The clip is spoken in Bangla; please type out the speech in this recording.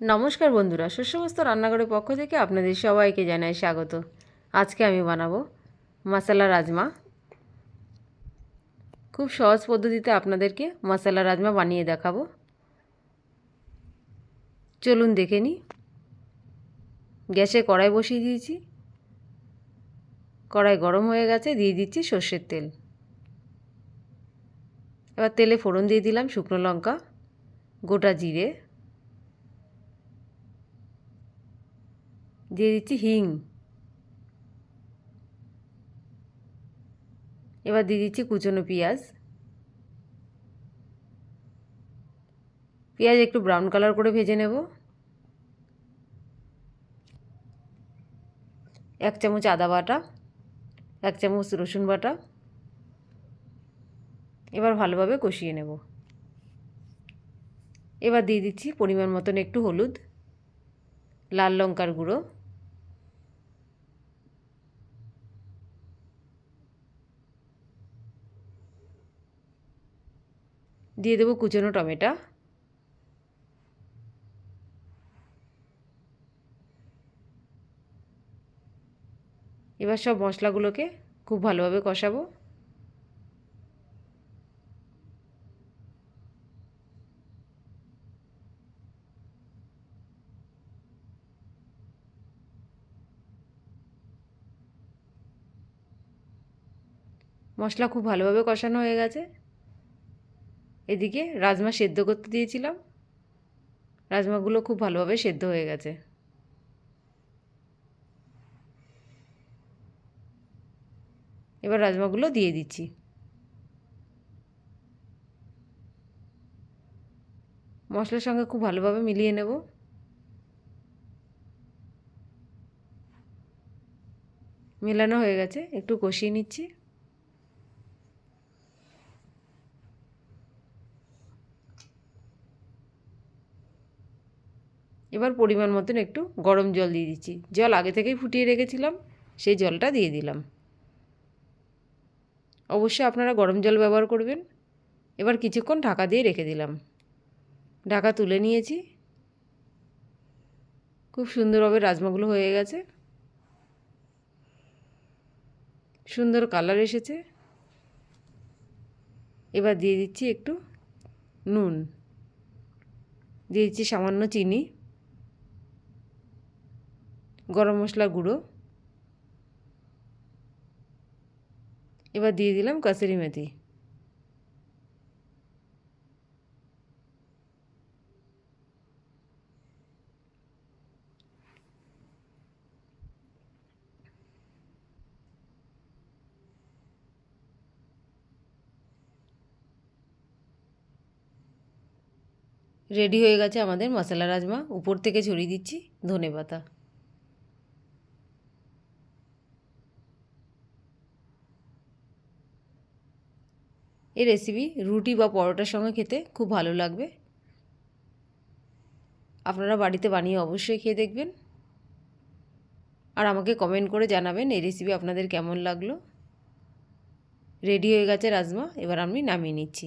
নমস্কার বন্ধুরা, সুসমস্ত রান্নাঘরের পক্ষ থেকে আপনাদের সবাইকে জানাই স্বাগত। আজকে আমি বানাবো মশলা রাজমা। খুব সহজ পদ্ধতিতে আপনাদেরকে মশলা রাজমা বানিয়ে দেখাবো। চলুন দেখে নিই। গ্যাসে কড়াই বসিয়ে দিয়েছি। কড়াই গরম হয়ে গেছে, দিয়ে দিচ্ছি সর্ষের তেল। এবার তেলে ফোড়ন দিয়ে দিলাম শুকনো লঙ্কা, গোটা জিরে দিয়ে দিচ্ছি হিং। এবার দিয়ে দিচ্ছি কুচনো পেঁয়াজ। পেঁয়াজ একটু ব্রাউন কালার করে ভেজে নেব। এক চামচ আদা বাটা, এক চামচ রসুন বাটা। এবার ভালোভাবে কষিয়ে নেব। এবার দিয়ে দিচ্ছি পরিমাণ মতন একটু হলুদ, লাল লঙ্কার গুঁড়ো। দিয়ে দেবো কুচনো টমেটো। এবার সব মশলাগুলোকে খুব ভালোভাবে কষাবো। মশলা খুব ভালোভাবে কষানো হয়ে গেছে। এদিকে রাজমা সেদ্ধ করতে দিয়েছিলাম। রাজমাগুলো খুব ভালোভাবে সেদ্ধ হয়ে গেছে। এবার রাজমাগুলো দিয়ে দিচ্ছি। মশলার সঙ্গে খুব ভালোভাবে মিলিয়ে নেব। মেলানো হয়ে গেছে, একটু কষিয়ে নিচ্ছি। এবার পরিমাণ মতন একটু গরম জল দিয়ে দিচ্ছি। জল আগে থেকেই ফুটিয়ে রেখেছিলাম, সেই জলটা দিয়ে দিলাম। অবশ্যই আপনারা গরম জল ব্যবহার করবেন। এবার কিছুক্ষণ ঢাকা দিয়ে রেখে দিলাম। ঢাকা তুলে নিয়েছি। খুব সুন্দরভাবে রাজমাগুলো হয়ে গেছে। সুন্দর কালার এসেছে। এবার দিয়ে দিচ্ছি একটু নুন। দিয়ে দিচ্ছি সামান্য চিনি। গরম মশলা গুঁড়ো। এবার দিয়ে দিলাম কাসুরি মেথি। রেডি হয়ে গেছে আমাদের মশলা রাজমা। উপর থেকে ছড়িয়ে দিচ্ছি ধনে পাতা এই রেসিপি রুটি বা পরোটার সঙ্গে খেতে খুব ভালো লাগবে। আপনারা বাড়িতে বানিয়ে অবশ্যই খেয়ে দেখবেন। আর আমাকে কমেন্ট করে জানাবেন এই রেসিপি আপনাদের কেমন লাগল। রেডি হয়ে গেছে রাজমা, এবার আমি নামিয়ে নিচ্ছি।